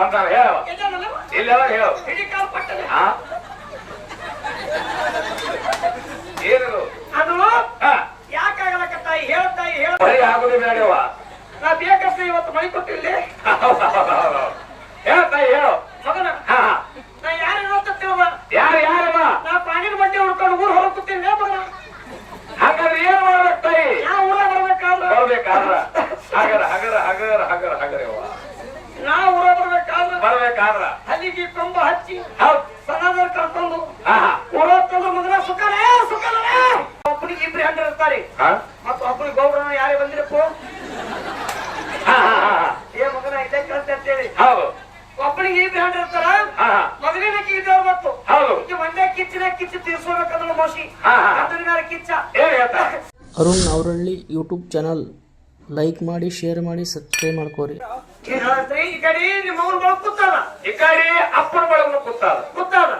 ಬಂದಾನ ಹೇಳವ? ಇಲ್ಲೆಲ್ಲ ಹೇಳು ಹಿಡಿ ಕಾಲು ಪಟ್ಟನೆ. ಆ? ಏನದು ಅದು ಹಾ ಯಾಕಾಗಲಕತ್ತಾಯಿ ಹೇಳ್ತಾಯಿ ಹೇಳ ಬರೀ ಆಗುದು ಬೇಡವ ನಾ ಬೇಕಂತ ಇವತ್ತು ಮೈ ಕೊಟ್ಟಿಲ್ಲಿ ಹೇಳ್ತಾಯಿ ಹೇಳು ಮಗನ ಹಾ ಹಾ. ನಾ ಯಾರು ನೋಡ್ತಿದ್ದೇವ ಯಾರು ಯಾರವ ನಾ ಪಾಣಿನ ಬಡ್ಡಿ ಹುಡ್ಕೊಂಡು ಊರ್ ಹೊರಗೆ ಕೂತೀನಿ ಮಗನ ಹಾಗಾದ್ರೆ ಏನ್ ಮಾಡ್ಬೇಕು ತಾಯಿ ಯಾವ ಊರ ಬರ್ಬೇಕಾದ್ರ ಬರ್ಬೇಕಾದ್ರ ಹಗರ ಹಗರ ಹಗರ ಹಗರ ಹಗರ ಯವ್ವ. ನಾ ಊರ ಬರ್ಬೇಕಾದ್ರ ಬರ್ಬೇಕಾದ್ರ ಹಲ್ಲಿಗೆ ಕೊಂಬ ಹಚ್ಚಿ ಹೌದ್ ಸನಾದರ ಕರ್ಕೊಂಡು ಹಾ ಹಾ ಊರ ತಂದು ಮಗನ ಸುಖನೇ ಸುಖನೇ ಒಬ್ಬನಿಗೆ ಇಬ್ರು ಹೆಂಡ್ರು ಇರ್ತಾರೆ ಹಾ ಮತ್ತು ಒಬ್ಬನಿಗೆ ಗೌರವ ಯಾರೇ ಬಂದಿರಪ್ಪ ಹಾ ಹಾ ಹಾ ಹಾ. ಏ ಮಗನ ಇದೇ ಕಳ್ತ ಅಂತೇಳಿ. ಹೌದು. ಒಬ್ಬನಿಗೆ ಈ ಹೆಂಡ್ರು ಇರ್ತಾರ ಮತ್ತು ಹೌದು. ಒಂದೇ ಕಿಚ್ಚಿನ ಕಿಚ್ಚು ತೀರ್ಸೋಬೇಕಂದ್ರೆ ಮೋಸಿ ಅದನ್ನ ಕಿಚ್ಚ. ಏನ್ ಹೇಳ್ತಾ. ಅರುಣ್ ಅವರಳ್ಳಿ ಯೂಟ್ಯೂಬ್ ಚಾನಲ್ ಲೈಕ್ ಮಾಡಿ ಶೇರ್ ಮಾಡಿ ಸಬ್ಸ್ಕ್ರೈಬ್ ಮಾಡ್ಕೋರಿ. ಹೇಳ್ತ್ರಿ? ಈ ಕಡೆ ನಿಮ್ಮ ಅವ್ರ ಬಳಗ ಕೂತಾರ. ಈ ಕಡೆ ಅಪ್ಪನ ಕೂತಾರ.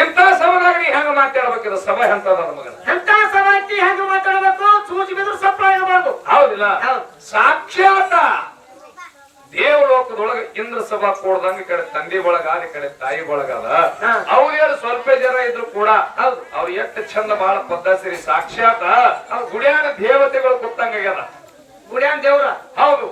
ಎಂತ ಸಭದಾಗ ನೀ ಹೆಂಗ ಮಾತಾಡ್ಬೇಕಿದ ಸಭೆ ಅಂತದ ಮಗನ ಸಮಾಜಿ ಹೆಂಗ ಮಾತಾಡಬೇಕು ಸೂಜಿ ಬಿದ್ರು ಸಪ್ಲ ಇರಬಾರ್ದು ಹೌದಿಲ್ಲ? ಹೌದು. ಸಾಕ್ಷಾತ ದೇವಲೋಕದೊಳಗ ಇಂದ್ರ ಸಭಾ ಕೊಡ್ದಂಗ ಕಡೆ ತಂದೆ ಒಳಗಾದ ಕಡೆ ತಾಯಿ ಒಳಗಾದ. ಅವ್ರು ಸ್ವಲ್ಪ ಜನ ಇದ್ರು ಕೂಡ ಹೌದು. ಅವ್ರು ಎಷ್ಟು ಚಂದ ಬಹಳ ಪದ್ಧತಿ ಸಾಕ್ಷಾತ್ ಗುಡಿಯಾನ ದೇವತೆಗಳು ಗೊತ್ತಂಗಾಗ್ಯದ ಗುಡಿಯಾನ ದೇವ್ರ? ಹೌದು.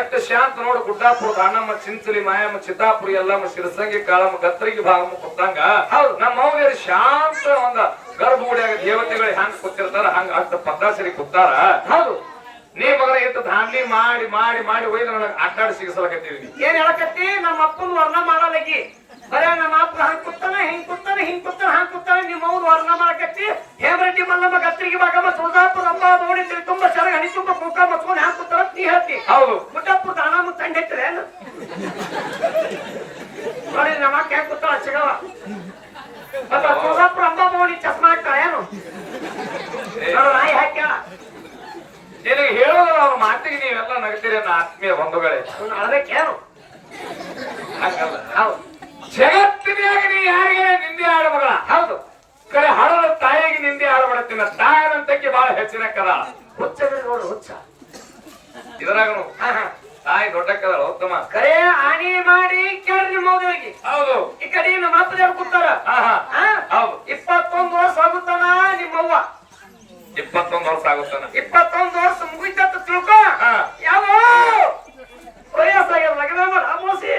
ಎಷ್ಟು ಶಾಂತ ನೋಡು ಗುಡ್ಡಾಪುರ ಅಣ್ಣಮ್ಮ ಚಿಂಚಲಿ ಮಾಯಮ್ಮ ಚಿತ್ತಾಪುರಿ ಎಲ್ಲಮ್ಮ ಶಿರಸಂಗಿ ಕಾಳಮ್ಮ ಗತ್ತರಿಗೆ ಭಾಗಮ್ಮ ಕೊಟ್ಟಂಗ. ಹೌದು. ನಮ್ಮ ಅವ್ರು ಶಾಂತ ಒಂದ ಗರ್ಭಗುಡಿಯಾಗ ದೇವತೆಗಳು ಹೆಂಗ್ ಕೂತಿರ್ತಾರ ಹಂಗ ಅಷ್ಟ ಪದ್ಧತಿ ಕೂತಾರ. ಹೌದು. ನೀ ಮಗನ ಇಟ್ಟು ಧಾನ್ಲಿ ಮಾಡಿ ಮಾಡಿ ಮಾಡಿ ಒಯ್ದು ನನಗೆ ಅಡ್ಡಾಡಿ ಸಿಗಿಸಲಕತ್ತೀವಿ ಏನ್ ಹೇಳಕತ್ತಿ? ನಮ್ಮ ಅಪ್ಪನ ವರ್ಣ ಮಾಡಲಗಿ ಬರೇ ನಮ್ಮ ಅಪ್ಪ ಹಂಗ್ ಕೂತಾನೆ ಹಿಂಗ್ ಕೂತಾನೆ ಹಿಂಗ್ ಕೂತಾನೆ ಹಂಗ್ ಕೂತಾನೆ ನಿಮ್ಮ ಅವ್ರು ವರ್ಣ ಮಾಡಕತ್ತಿ. ಹೇಮರೆಡ್ಡಿ ಮಲ್ಲಮ್ಮ ಗತ್ರಿಗೆ ಭಾಗಮ್ಮ ಸುಲ್ತಾಪುರ ಅಮ್ಮ ನೋಡಿ ತುಂಬಾ ಸರಗ ಹಣಿ ತುಂಬ ಕುಕ್ಕ ಮತ್ಕೊಂಡು ಹ್ಯಾಂಗ್ ಕೂತಾರ ನೀ ಹೇಳ್ತಿ. ಹೌದು. ಪುಟ್ಟಪ್ಪು ದಾನಮ್ಮ ತಂಡ ಇಟ್ಟಿರೇನು ನೋಡಿ ನಮ್ಮ ಅಕ್ಕ ಹೆಂಗ್ ಕೂತಾಳ ಸಿಗವ. ತುಳಜಾಪುರ ಅಂಬ ನೋಡಿ ಚಸ್ಮಾ ನೋಡು, ನಾಯಿ ಹಾಕ್ಯಾಳ. ನಿನಗೆ ಹೇಳೋದ್ರ ಅವ್ರ ಮಾತಿಗೆ ನೀವೆಲ್ಲ ನಗ್ತೀರಿ ಅನ್ನೋ ಆತ್ಮೀಯ ಬಂಧುಗಳೇ. ಅದಕ್ಕೇನು ಹಂಗಲ್ಲ. ಹೌದು. ಜಗತ್ತಿನಾಗ ನೀ ಯಾರಿಗೆ ನಿಂದೆ ಆಡ ಮಗಳ? ಹೌದು. ಕರೆ ಹಡದ ತಾಯಿಗೆ ನಿಂದೆ ಆಡಬಡತ್ತಿನ ತಾಯನಂತಕ್ಕೆ ಬಹಳ ಹೆಚ್ಚಿನ ಕದ ಹುಚ್ಚ ನೋಡು ಹುಚ್ಚ. ಹಾ ತಾಯಿ ದೊಡ್ಡ ಕದ ಉತ್ತಮ. ಕರೆ ಆಣಿ ಮಾಡಿ ಕೇಳ್ರಿ ಮೋದಿಗೆ ಹೌದು. ಈ ಕಡೆ ನಮ್ಮ ಅಪ್ಪದೇವ್ರು ಕೂತಾರ ಹಾ ಹಾ ಆ? ಹೌದು ಇಪ್ಪತ್ತೊಂದು ವರ್ಷ ಆಗುತ್ತಾನ ನಿಮ್ಮವ್ವ ಇಪ್ಪತ್ತೊಂದು ವರ್ಷ ಆಗುತ್ತಾನ ಇಪ್ಪತ್ತೊಂದು ವರ್ಷ ಮುಗಿತತ್ತ ತಿಳ್ಕೊ ಹಾ. ಯಾವ ವಯಸ್ಸಾಗ್ಯದ ಲಗ್ನ ಮಾಡ ಮೋಸಿ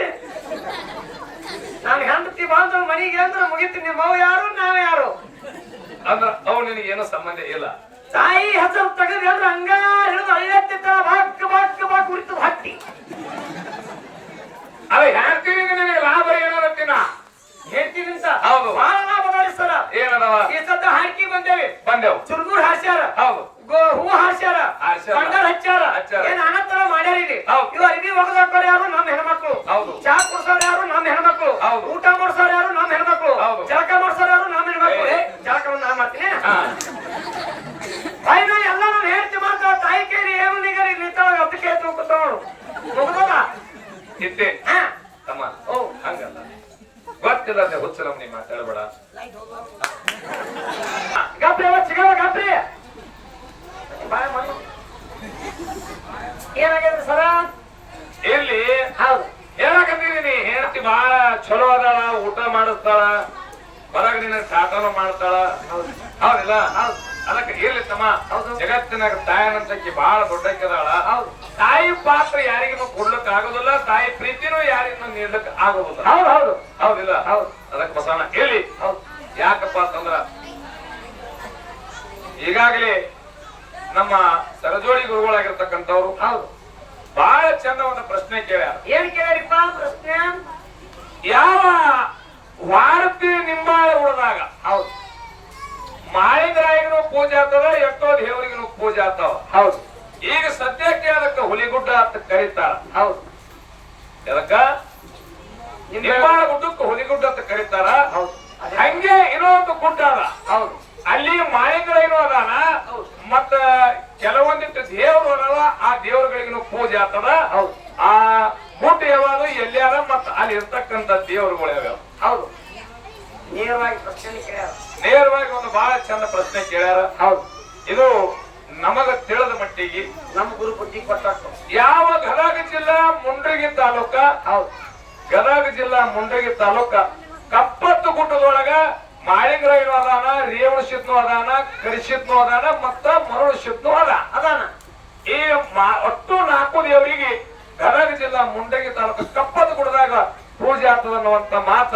ನಾನು ಹೆಂಡತಿ ಬಾಂಧವ ಮನೆಗೆ ಅಂದ್ರೆ ಮುಗಿತು ನಿಮ್ಮವ್ವ ಯಾರು ನಾವ್ ಯಾರು ಅಂದ್ರ ಅವ್ ನಿನಗೆ ಏನೋ ಸಂಬಂಧ ಇಲ್ಲ ತಾಯಿ ಹೆಸರು ತೆಗೆದು ಅಂದ್ರೆ ಹಂಗ ಹಿಡಿದು ಐವತ್ತಿತ್ತ ಬಾಕ್ ಬಾಕ್ ಬಾಕ್ ಉರಿತದ ಹಟ್ಟಿ ಅದ ಹೇಳ್ತೀವಿ ನಿನಗೆ ಲಾಭ ಏನತ್ತಿನ ಹೇಳ್ತೀನಿ ಅಂತ ಹೌದು. ಬಹಳ ಲಾಭ ನೋಡಿ ಸರ ಏನದವ ಈ ಸದ್ದ ಹಾಕಿ ಬಂದೇವಿ ಬಂದೆವು ಚುರುಮುರ್ ಹಾಸ್ಯಾರ ಹೌದು ಗೋ ಹೂ ಹಾಸ್ಯಾರ ಹಾಸ್ಯಾರ. ಬಂಗಾರ ಹಚ್ಚಾರ ಹಚ್ಚಾರ. ಏನ್ ಅನಂತರ ಮಾಡ್ಯಾರ ಇಲ್ಲಿ ಹೌದು. ಇವ ಅರ್ಬಿ ಒಗದಾಕೋರ್ ಯಾರು ನಮ್ಮ ಹೆಣ್ಮಕ್ಳು ಹೌದು. ಚಾ ಕುಡ್ಸೋರ್ ಯಾರು ನಮ್ಮ ಹೆಣ್ಮಕ್ಳು ಹೌದು. ಊಟ ಮಾಡ್ಸೋರ್ ಯಾರು ನಮ್ಮ ಹೆಣ್ಮಕ್ಳು ಹೌದು. ಜಳಕ ಮಾಡ್ಸೋರ್ ಯಾರು ನಮ್ಮ ಹೆಣ್ಮಕ್ಳು ಏ. ಏ, ಜಳಕವನ್ನ ನಾ ಮಾಡ್ತೀನಿ ಹಾ ತಾಯಿ ಮೇಲೆ ಎಲ್ಲ ನಾನು ಹೇಳ್ತಿ ಮಾತ್ರ ತಾಯಿ ಕೈಲಿ ಏನು ನಿಗರಿ ನಿಂತಾಳ ಅದಕ್ಕೆ ತೂಕುತ್ತವಳು ಮುಗ್ದದ ಇದ್ದೆ ಹಾ ತಮ್ಮ ಓ ಹಂಗಲ್ಲ ಗೊತ್ತಿಲ್ಲ ಹುಚ್ಚಲ ನೀ ಮಾತಾಡಬೇಡ ಗಾಬ್ರಿ ಅವ ಸಿಗವ ಗಾಬ್ರಿ ಬಾಯ್ ಮಣ್ಣು ಏನಾಗಿದೆ ಸರ? ಎಲ್ಲಿ ಹೌದು. ಹೇಳಕಂತೀನಿ ಹೆಂಡತಿ ಬಹಳ ಚಲೋ ಅದಾಳ ಊಟ ಮಾಡಿಸ್ತಾಳ ಹೊರಗೆ ನಿನ್ನ ಟಾಟನು ಮಾಡ್ತಾಳ. ಹೌದಿಲ್ಲ? ಅದಕ್ಕೆ ಇರ್ಲಿ ತಮ್ಮ. ಜಗತ್ತಿನಾಗ ತಾಯನಂತಕ್ಕೆ ಬಹಳ ದೊಡ್ಡಕ್ಕಿದಾಳ. ಹೌದು. ತಾಯಿ ಪಾತ್ರ ಯಾರಿಗೂ ಕೊಡ್ಲಕ್ ಆಗೋದಿಲ್ಲ ತಾಯಿ ಪ್ರೀತಿನೂ ಯಾರಿಗೂ ನೀಡ್ಲಿಕ್ ಆಗೋದಿಲ್ಲ. ಹೌದು ಹೌದು. ಹೌದಿಲ್ಲ? ಹೌದು. ಅದಕ್ಕೆ ಬಸವಣ್ಣ ಹೇಳಿ ಹೌದು. ಯಾಕಪ್ಪ ಅಂತಂದ್ರ ಈಗಾಗಲೇ ನಮ್ಮ ಸರಜೋಡಿ ಗುರುಗಳಾಗಿರ್ತಕ್ಕಂಥವ್ರು. ಹೌದು. ಬಹಳ ಚಂದ ಒಂದು ಪ್ರಶ್ನೆ ಕೇಳ್ಯಾರ. ಏನ್ ಕೇಳಿಪ್ಪ ಪ್ರಶ್ನೆ? ಯಾವ ವಾರತಿ ನಿಂಬಾಳ ಉಳಿದಾಗ? ಹೌದು. ಮಾಳಿಂಗರಾಯಿಗೂ ಪೂಜೆ ಆಗ್ತದ ಎಷ್ಟೋ ದೇವರಿಗೂ ಪೂಜೆ ಆಗ್ತಾವ. ಹೌದು. ಈಗ ಸದ್ಯಕ್ಕೆ ಅದಕ್ಕೆ ಹುಲಿಗುಡ್ಡ ಅಂತ ಕರೀತಾರ. ಹೌದು. ಅದಕ್ಕ ನಿಂಬಾಳ ಗುಡ್ಡಕ್ಕೆ ಹುಲಿಗುಡ್ಡ ಅಂತ ಕರೀತಾರ. ಹೌದು. ಹಂಗೆ ಇನ್ನೊಂದು ಗುಡ್ಡ ಅದ. ಹೌದು. ಅಲ್ಲಿ ಮಾಳಿಂಗರಾಯಿನೂ ಅದಾನ. ಮತ್ತ ಕೆಲವೊಂದಿಷ್ಟು ದೇವರು ಅದಾವ ಆ ದೇವರುಗಳಿಗೆ ಪೂಜೆ ಆತದ ಹೌದು. ಆ ಗುಡ್ಡ ಯಾವಾಗ ಎಲ್ಲಿಯಾರ ಮತ್ತ ಅಲ್ಲಿ ಇರ್ತಕ್ಕಂತ ದೇವರುಗಳು ಯಾವ್ಯಾವ ಹೌದು. ನೇರವಾಗಿ ಪ್ರಶ್ನೆ ಕೇಳ ನೇರವಾಗಿ ಒಂದು ಬಹಳ ಚಂದ ಪ್ರಶ್ನೆ ಕೇಳ್ಯಾರ. ಹೌದು. ಇದು ನಮಗ ತಿಳಿದ ಮಟ್ಟಿಗೆ ನಮ್ಮ ಗುರು ಬುದ್ಧಿ ಕೊಟ್ಟ ಯಾವ ಗದಗ ಜಿಲ್ಲಾ ಮುಂಡ್ರಿಗಿ ತಾಲೂಕ? ಹೌದು. ಗದಗ ಜಿಲ್ಲಾ ಮುಂಡ್ರಿಗಿ ತಾಲೂಕ ಕಪ್ಪತ್ತು ಗುಡ್ಡದೊಳಗ ಮಾಳಿಂಗರಾಯನು ಅದಾನ ರೇವಣ ಶಿತ್ನು ಅದಾನ ಕರಿಶಿತ್ನು ಅದಾನ ಮತ್ತ ಮರಳು ಶಿತ್ನು ಅದ ಅದಾನ. ಈ ಒಟ್ಟು ನಾಲ್ಕು ದೇವರಿಗೆ ಗದಗ ಜಿಲ್ಲಾ ಮುಂಡಗಿ ತಾಲೂಕು ಕಪ್ಪದ ಗುಡದಾಗ ಪೂಜೆ ಆಗ್ತದ ಅನ್ನುವಂತ ಮಾತ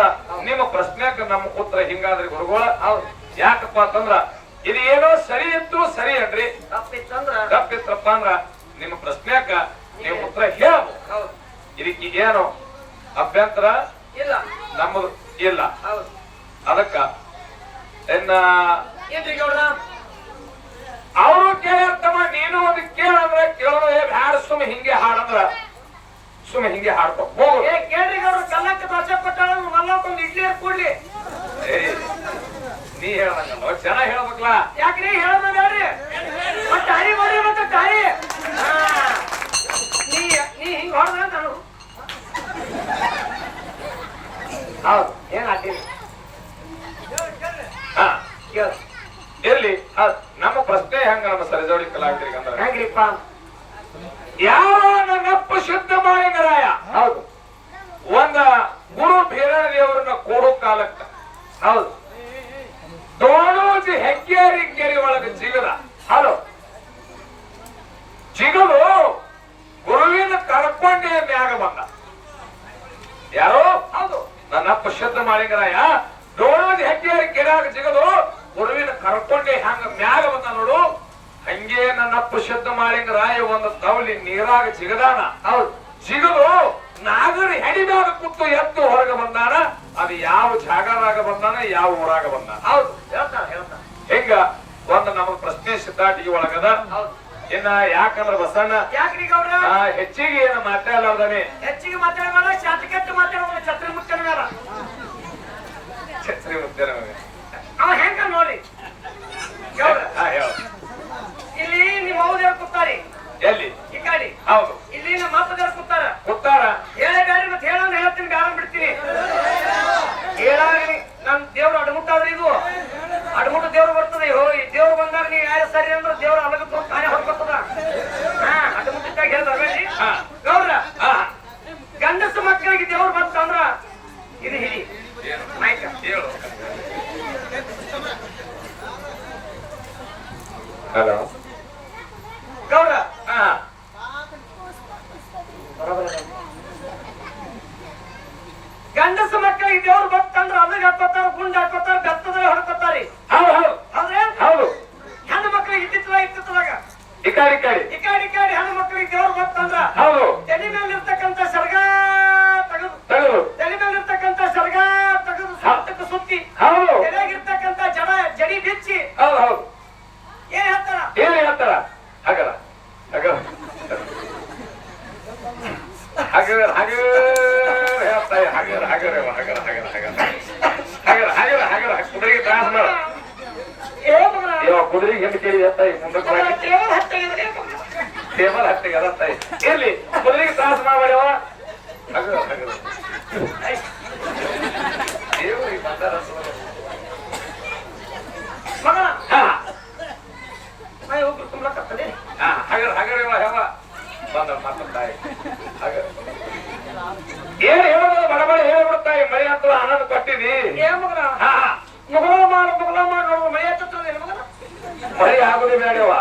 ನಿಮ್ಮ ಪ್ರಶ್ನೆಕ ನಮ್ಮ ಉತ್ತರ ಹಿಂಗಾದ್ರಿ ಗುರುಗಳ. ಯಾಕಪ್ಪ ಅಂತಂದ್ರ ಇದು ಏನೋ ಸರಿ ಇತ್ತು ಸರಿ ಅನ್ರಿ. ತಪ್ಪಿತ್ತಪ್ಪ ಅಂದ್ರ ನಿಮ್ಮ ಪ್ರಶ್ನೆಕ ನೀವು ಉತ್ತರ ಹೇಳ್ಬೋದು. ಹೌದು. ಇದಕ್ಕೆ ಏನು ಅಭ್ಯಂತರ? ಇಲ್ಲ. ನಮ್ಮದು ಇಲ್ಲ. ಹೌದು. ಅದಕ್ಕ ಇನ್ನ ಏನ್ರಿ ಗೌಡ್ರ ಅವರು ಕೇಳತ್ತಮ್ಮ ನೀನು ಅದು ಕೇಳಂದ್ರೆ ಕೇಳೋದು ಏ ಬ್ಯಾಡ ಸುಮ್ಮ ಹಿಂಗೆ ಹಾಡಂದ್ರ ಸುಮ್ಮ ಹಿಂಗೆ ಹಾಡ್ಕೊ ಹೋಗು. ಏ ಕೇಳ್ರಿ ಗೌಡ್ರ ಕಲ್ಲಕ್ಕೆ ಭಾಷೆ ಕೊಟ್ಟಾಳ ಮಲ್ಲಕ್ಕೊಂದು ಇಡ್ಲಿ ಕೂಡ್ಲಿ. ನೀ ಹೇಳ್ದಂಗಲ್ಲ ಜನ ಹೇಳ್ಬೇಕಲ್ಲ. ಯಾಕ್ರಿ ಹೇಳೋದ ಬೇಡ್ರಿ? ಮತ್ತ ಮತ್ತೆ ದಾರಿ Wow. ನೀರಾಗ ಜಿಗದಾನ. ಹೌದು. ಜಿಗದು ನಾಗರ ಹೆಡಿ ಕುತ್ತು ಎತ್ತು ಎದ್ದು ಹೊರಗೆ ಬಂದಾನ. ಅದು ಯಾವ ಜಾಗರಾಗ ಬಂದಾನ ಯಾವ ಊರಾಗ ಬಂದಾನ. ಹೌದು. ಹೆಂಗ? ಒಂದ್ ನಮಗ್ ಪ್ರಶ್ನೆ ಸಿದ್ಧಾಟಿಗೆ ಒಳಗದ. ಹೌದು. ಇನ್ನ ಯಾಕಂದ್ರ ಬಸಣ್ಣ? ಹೆಚ್ಚಿಗೆ ಏನು ಮಾತಾಡಲಾರ್ದಾನೆ? ಹೆಚ್ಚಿಗೆ ಮಾತಾಡಬೇಡ ಶಾತಿಕಟ್ಟು ಮಾತಾಡೋದು ಛತ್ರಿ ಮುಖ್ಯ ಛತ್ರಿ ಮುಗ್ದೇನೆ time. ಹಗರ ಹಗರ ಹೇಳ್ತಾಯ ಹಗರ ಹಗರ ಹಗರ ಹಗರ ಹಗರ ಹಗರ ಹಗರ ಹಗರ ಕುದುರೆಗೆ ತ್ರಾಸ ಮಾಡ. ಇವ ಕುದುರೆಗೆ ಹೆಣ್ಣು ಕೇಳಿ ಹೇಳ್ತಾಯಿ ಮುಂದಕ್ಕೆ. ಟೇಬಲ್ ಹತ್ತಿಗೆ ಅದತ್ತಾಯಿ ಇರ್ಲಿ ಕುದುರೆಗೆ ತ್ರಾಸ ಮಾಡಬೇಡವ ಹಗರ ಹಗರ ದೇವ್ರಿಗೆ ಬಂದಾರ ಮಗನ ಹಾ ನಾ ಹೋಗ್ಬಿಟ್ಟು ತುಂಬಲಕತ್ತದೆ ಹಾ ಹಗರ ಹಗರ ಇವ ಯಾವ ಬಂದ ಮಾತಾಡ್ತಾಯಿ ಹಗರ ಏನ್ ಹೇಳೋದು ಬಡಬಡ ಹೇಳ್ಬಿಡ್ತಾಯಿ ಮೈ ಹತ್ರ ಆನಂದ ಕೊಟ್ಟಿದಿ ಏ ಮಗನ ಹಾ ಮುಗಳ ಮಾಡು ಮುಗಳ ಮಾಡು ನೋಡುವ ಮೈ ಹತ್ತದ ಮಗನ ಮಳಿ ಆಗುದು ಬೇಡವ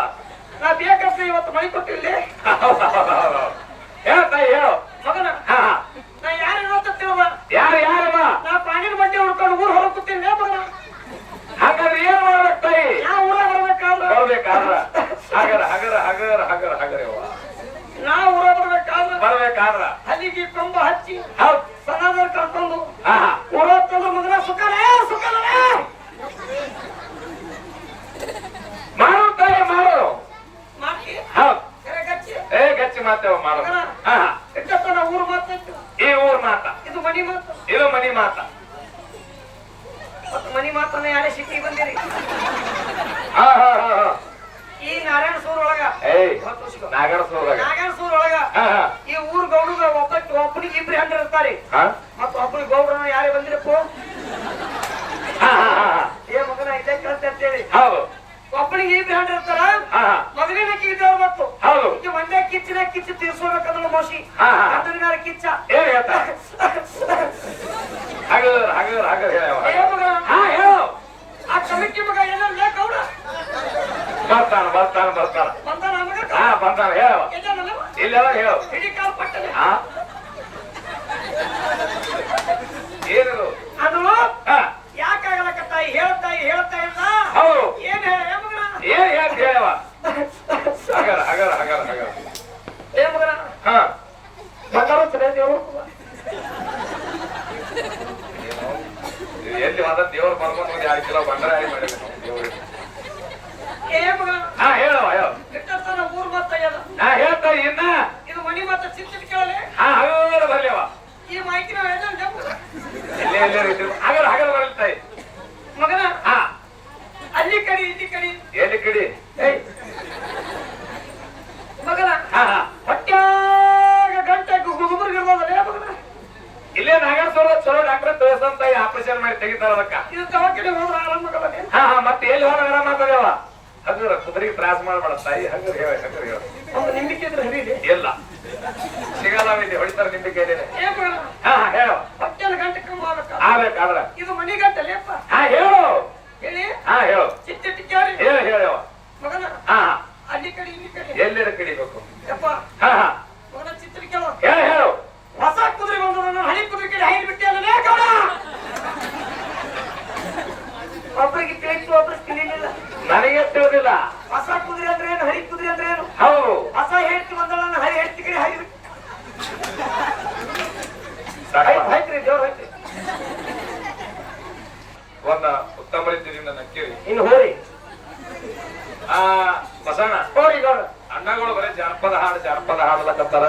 ನಾ ಬೇಕಂತ ಇವತ್ತು ಮೈ ಕೊಟ್ಟಿಲ್ಲ ಹೇಳ ತಾಯಿ ಹೇಳು ಮಗನ ಹಾ ಹಾ. ನಾ ಯಾರು ನೋಡ್ತಿರುವ ಯಾರು ಯಾರಮ್ಮ ನಾ ಪಾಣಿನ ಬಡ್ಡಿ ಹುಡ್ಕೊಂಡು ಊರ್ ಹೊರಗೆ ಕೂತೀನಿ ಮಗನ ಹಾಗಾದ್ರೆ ಏನ್ ಮಾಡ್ಬೇಕು ತಾಯಿ ನಾ ಊರ ಬರ್ಬೇಕಾದ್ರ ಬರ್ಬೇಕಾದ್ರ ಹಗರ ಹಗರ ಹಗರ ಹಗರ ಹಗರ ಯವ್ವ. ನಾ ಊರ ಬರ್ಬೇಕಾದ್ರ ಬರ್ಬೇಕಾದ್ರ ಹಲ್ಲಿಗೆ ಕೊಂಬ ಹಚ್ಚಿ ಹೌದ್ ಸನಾದರ್ ಕರ್ಕೊಂಡು ಹಾ ಹಾ ಊರ ತಂದು ಮಗನ ಸುಖನೇ ಸುಖನೇ ಮಾಡು ತಾಯಿ ಮಾಡು. ಏ ಗಚ್ಚಿ ಮಾತೇವ ಮಾಡು. ಈ ಊರ್ ಮಾತ. ಇದು ಮನಿ ಮಾತ. ಇದು ಮನಿ ಮಾತ. ಮನಿ ಮಾತನ್ನ ಯಾರೇ ಸಿಕ್ಕಿ ಬಂದಿರಿ? ಹಾ ಹಾ ಹಾ ಹಾ. ಈ ನಾರಾಯಣ ಸೂರ್ ಒಳಗ ನಾಗರ ಸೂರ್ ಒಳಗ ಹಾ ಹಾ. ಈ ಊರ್ ಒಬ್ಬನಿಗೆ ಇಬ್ರು ಹೆಂಡ್ರ ಇರ್ತಾರೆ. ಹಾ. ಮತ್ತ ಒಬ್ಬನಿಗೆ ಗೌಡ್ರನ ಯಾರೇ ಬಂದಿರಪ್ಪ? ಮಗನ ಅಂತ ಹೇಳಿ ಹೌದು. ಒಬ್ಬನಿಗೆ ಈ ಬ್ರ್ಯಾಂಡ್ ಇರ್ತಾರ ಮಗನಿನ ಕಿದ್ದವ್ರು ಮತ್ತು ಹೌದು. ಒಂದೇ ಕಿಚ್ಚಿನ ಕಿಚ್ಚು ತೀರ್ಸ್ಕೋಬೇಕಂದ್ರೆ ಮೋಶಿ. ಅದನ್ನ ಕಿಚ್ಚ. ಏನ್ ಹೇಳ್ತಾ. ಹಾಗಾದ್ರೆ ಹಾಗಾದ್ರೆ ಆ ಕಮಿಟಿ ಮಗ ಏನೋ ಲೇಖ ಅವ್ರ ಬರ್ತಾನ ಬರ್ತಾನ ಬರ್ತಾನ. ಬಂದಾನ ಹೇಳ. ಇಲ್ಲೆಲ್ಲ ಹೇಳು. ಹಿಡಿಕಾಲ್ ಪಟ್ಟಲೆ ಹಾ. ಚಲೋ ದೇವ್ರು ಎಲ್ಲಿ ಹೋದ ದೇವರು ಬರ್ಕೊಂಡು ಒಂದು ಎರಡು ಕಿಲೋ ಬಂಗಾರ ಆಗಿ ಮಾಡಿದ್ರು ನಾವು ದೇವ್ರಿಗೆ. ಮಗನ ಹಾ ಹೇಳವ ಹೇಳು. ಊರ್ ಮಾತಾಯ್ಯದ ಹಾ ಹೇಳ್ತಾ ಇನ್ನ ಇದು ಮನಿ ಮಾತ ಚಿಂತಿಟ್ ಕೇಳಲೆ? ಹಾ ಬರ್ಲಿವ ಈ ಮಾಹಿತಿ ನಾವ್ ಎಲ್ಲ. ಎಲ್ಲೇ ಎಲ್ಲೇ ಮಗನ ಹಾ. ಅಲ್ಲಿ ಕಡಿ ಇಲ್ಲಿ ಕಡಿ. ಎಲ್ಲಿ ಕಡಿ? ಏಯ್ ಮಗನ ಹಾ ಹಾ ಹೊಟ್ಯಾಗ ಗಂಟೆ ಗುಗುಬರ್ಗಿರ್ಬೋದಲ್ಲ ಏ ಮಗನ ಇಲ್ಲೇ ನಾಗೇಶ್ವರ ಚಲೋ ಡಾಕ್ಟರ್ ತೋರಿಸಂತ ಆಪರೇಷನ್ ಮಾಡಿ ತೆಗಿತಾರ ಅದಕ್ಕ. ಹಾ ಹಾ ಮತ್ತೆ ಎಲ್ಲಿ ಹೋದ ಆರಾಮ ಮಾತಾಡ್ಯವ? ಹಗರ ಕುದುರೆಗೆ ತ್ರಾಸ ಮಾಡ್ಬೇಡ ತಾಯಿ ಹಗರ ಹೇಳ ಹಗರ ಹೇಳ. ನಿಂಬಿಕೆ ಹರಿಲಿ? ಇಲ್ಲ. ಸಿಗಲ್ಲ ಇದೆ. ಹೊಡಿತಾರ ನಿಂಬಿಕೆ ಹಾ ಹಾ ಹೇಳು. ಆಗ್ಬೇಕಾದ್ರ ಇದು ಮನಿ ಗಂಟೆ ಹಾ ಹೇಳು. ಹೇಳಿ. ಹಾ ಹೇಳು. ಹೇಳವ ಮಗನ ಹಾ ಎಲ್ಲೆರ ಕಡಿಬೇಕು ಯಪ್ಪ. ಹಾ ಹಾ ಮಗನ ಚಿತ್ತಿಟ್ಟು ಕೇಳು ಹೇಳು ಹೇಳು ಹೊಸ ಕುದುರೆ ಬಂದು ನನ್ನ ಹಳಿ ಕುದುರೆ ಕಡೆ ಹೈಲ್ ಬಿಟ್ಟೆ ಅಲ್ಲೇ ಗೌಡ ಒಬ್ಬರಿಗೆ ತಿಳಿತು ಒಬ್ಬರಿಗೆ ತಿಳಿಲಿಲ್ಲ ನನಗೆ ತಿಳಿದಿಲ್ಲ ಹೊಸ ಕುದುರೆ ಅಂದ್ರೆ ಏನು? ಹರಿ ಕುದುರೆ ಅಂದ್ರೆ ಏನು? ಹೌದು. ಅಸ ಹೇಳ್ತಿ ಬಂದ ಹರಿ ಹಳಿ ಹೇಳ್ತಿ ಕಡೆ ಹರಿ. ಹೈತ್ರಿ ದೇವ್ರ ಹೈತ್ರಿ ಒಂದ ಉತ್ತಮ ರೀತಿಯಿಂದ ನಕ್ಕೇರಿ ಇನ್ನು ಹೋರಿ. ಆ ಬಸಣ್ಣ ಹೋರಿ ಗೌಡ ಅಣ್ಣಗಳು ಬರೀ ಜಾನಪದ ಹಾಡು ಜಾನಪದ ಹಾಡಲಕತ್ತಾರ